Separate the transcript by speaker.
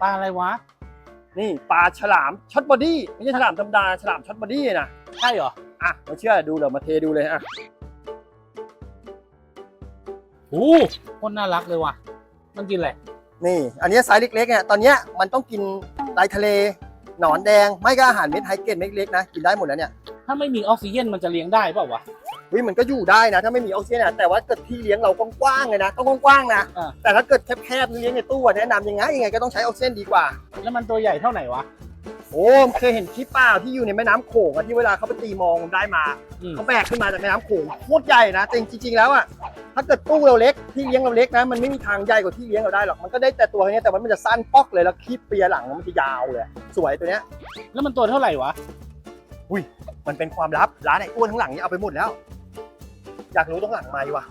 Speaker 1: ปลาอะไรวะ
Speaker 2: นี่ปลาฉลามช็อตบอดี้ไม่ใช่ฉลามธรรมดาฉลามช็อตบอดี้นะ
Speaker 1: ใช่เหรอ
Speaker 2: อะมาเชื่อดูเดี๋ยวมาเทดูเลยอะ
Speaker 1: โอ้โคนน่ารักเลยว่ะ มันกินอะไร
Speaker 2: นี่ อันนี้ไซส์เล็กๆเนี่ยตอนเนี้ยมันต้องกินไตทะเล หนอนแดง ไม่ก็อาหารเม็ดไฮเกรดเม็ดเล็กๆนะ กินได้หมดแล้วเนี่ย
Speaker 1: ถ้าไม่มีออกซิเจนมันจะเลี้ยงได้เปล่าวะ
Speaker 2: เฮ้ยมันก็อยู่ได้นะ ถ้าไม่มีออกซิเจนนะแต่ว่าเกิดที่เลี้ยงเรากว้างๆเลยนะต้องกว้างๆนะ
Speaker 1: อ่า
Speaker 2: แต่ถ้าเกิดแคบๆเลี้ยงในตู้อะแนะนำยังไงยังไงก็ต้องใช้ออกซิเจนดีกว่า
Speaker 1: แล้วมันตัวใหญ่เท่าไหร่วะ
Speaker 2: โอ้เคยเห็นคลิปเปล่าที่อยู่ในแม่น้ำโขงอะที่เวลาเขาไปตีมองได้มา
Speaker 1: อืม
Speaker 2: เขาแบกขึ้นมาจากแม่น้ำโขงโคตรใหญ่นะแต่จริงๆแล้วอะถ้าเกิดตู้เราเล็กที่เลี้ยงเราเล็กนะมันไม่มีทางใหญ่กว่าที่เลี้ยงเราได้หรอกมันก็ได้แต่ตัวแค่นี้แต่ว่ามันจะสั้นป๊อกเลยแล้วคีบเปียหลังมันจะยาวเลย สวยตัวเนี้ย
Speaker 1: แล้วมันตัวเท่าไหร่วะ
Speaker 2: มันเป็นความลับร้านไอ้อ้วนข้างหลังเนี่ยเอาไปหมดแล้ว อยากรู้ต้องหลังไมค์ว่ะ